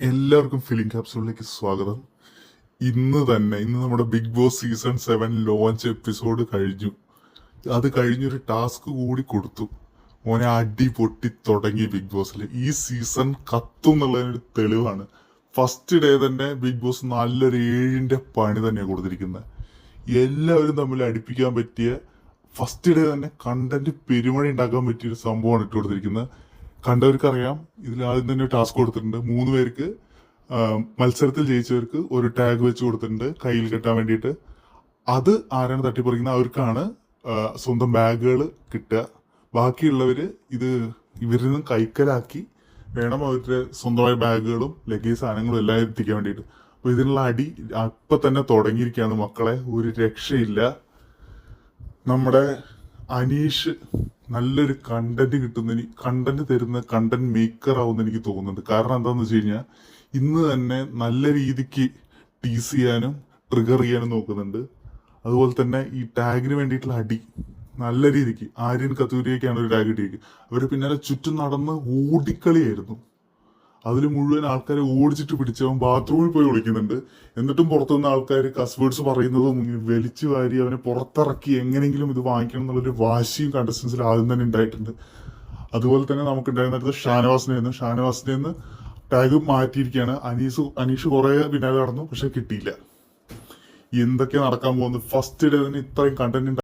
എല്ലാവർക്കും ഫിലിം ക്യാപ്സൂളിലേക്ക് സ്വാഗതം. ഇന്ന് തന്നെ ഇന്ന് നമ്മുടെ Big Boss season seven launch episode കഴിഞ്ഞു. അത് കഴിഞ്ഞൊരു ടാസ്ക് കൂടി കൊടുത്തു. മോനെ അടി പൊട്ടി തുടങ്ങി ബിഗ് ബോസിൽ ഈ സീസൺ കത്തും എന്നുള്ളതിനൊരു തെളിവാണ്. ഫസ്റ്റ് ഡേ തന്നെ ബിഗ് ബോസ് നല്ലൊരു ഏഴിന്റെ പണി തന്നെയാണ് കൊടുത്തിരിക്കുന്നത് എല്ലാവരും തമ്മിൽ അടുപ്പിക്കാൻ പറ്റിയ ഫസ്റ്റ് ഡേ തന്നെ കണ്ടന്റ് പെരുമഴ ഉണ്ടാക്കാൻ പറ്റിയ ഒരു സംഭവമാണ് ഇട്ട് കൊടുത്തിരിക്കുന്നത് കണ്ടവർക്കറിയാം. ഇതിൽ ആദ്യം തന്നെ ടാസ്ക് കൊടുത്തിട്ടുണ്ട്. മൂന്ന് പേർക്ക് മത്സരത്തിൽ ജയിച്ചവർക്ക് ഒരു ടാഗ് വെച്ച് കൊടുത്തിട്ടുണ്ട് കയ്യിൽ കെട്ടാൻ വേണ്ടിയിട്ട്. അത് ആരാണ് തട്ടിപ്പറിക്കുന്നത് അവർക്കാണ് സ്വന്തം ബാഗുകൾ കിട്ടുക. ബാക്കിയുള്ളവർ ഇത് ഇവരിൽ നിന്നും കൈക്കലാക്കി വേണം അവരുടെ സ്വന്തമായ ബാഗുകളും ലഗേജ് സാധനങ്ങളും എല്ലാം എത്തിക്കാൻ വേണ്ടിയിട്ട്. അപ്പോൾ ഇതിനുള്ള അടി അപ്പം തന്നെ തുടങ്ങിയിരിക്കുകയാണ് മക്കളെ. ഒരു രക്ഷയില്ല. നമ്മുടെ അനീഷ് നല്ലൊരു കണ്ടന്റ് കിട്ടുന്ന കണ്ടന്റ് തരുന്ന കണ്ടന്റ് മേക്കർ ആവുമെന്ന് എനിക്ക് തോന്നുന്നുണ്ട്. കാരണം എന്താന്ന് വെച്ച് കഴിഞ്ഞാൽ ഇന്ന് തന്നെ നല്ല രീതിക്ക് ടീസ് ചെയ്യാനും ട്രിഗർ ചെയ്യാനും നോക്കുന്നുണ്ട്. അതുപോലെ തന്നെ ഈ ടാഗിന് വേണ്ടിയിട്ടുള്ള അടി നല്ല രീതിക്ക് ആര്യൻ കത്തൂരിയൊക്കെയാണ് ഒരു ടാഗ് ഇട്ടിരിക്കുന്നത്. അവർ പിന്നാലെ ചുറ്റും നടന്ന് ഓടിക്കളിയായിരുന്നു. അതിൽ മുഴുവൻ ആൾക്കാരെ ഓടിച്ചിട്ട് പിടിച്ചവൻ ബാത്റൂമിൽ പോയി ഒളിക്കുന്നുണ്ട്. എന്നിട്ടും പുറത്തുനിന്ന് ആൾക്കാർ കസ്വേർഡ്സ് പറയുന്നതും വലിച്ചു വാരി അവനെ പുറത്തിറക്കി എങ്ങനെയെങ്കിലും ഇത് വാങ്ങിക്കണം എന്നുള്ളൊരു വാശിയും കണ്ടസ്റ്റൻസിൽ ആദ്യം തന്നെ ഉണ്ടായിട്ടുണ്ട്. അതുപോലെ തന്നെ നമുക്ക് ഉണ്ടായിരുന്നത് ഷാനവാസിനെ നിന്ന് ഷാനവാസിനെ നിന്ന് ടാഗ് മാറ്റിയിരിക്കുകയാണ്. അനീസ് അനീഷ് കുറെ പിന്നാലെ നടന്നു പക്ഷെ കിട്ടിയില്ല. എന്തൊക്കെ നടക്കാൻ പോകുന്നത്? ഫസ്റ്റ് ഡേ തന്നെ ഇത്രയും കണ്ടന്റ്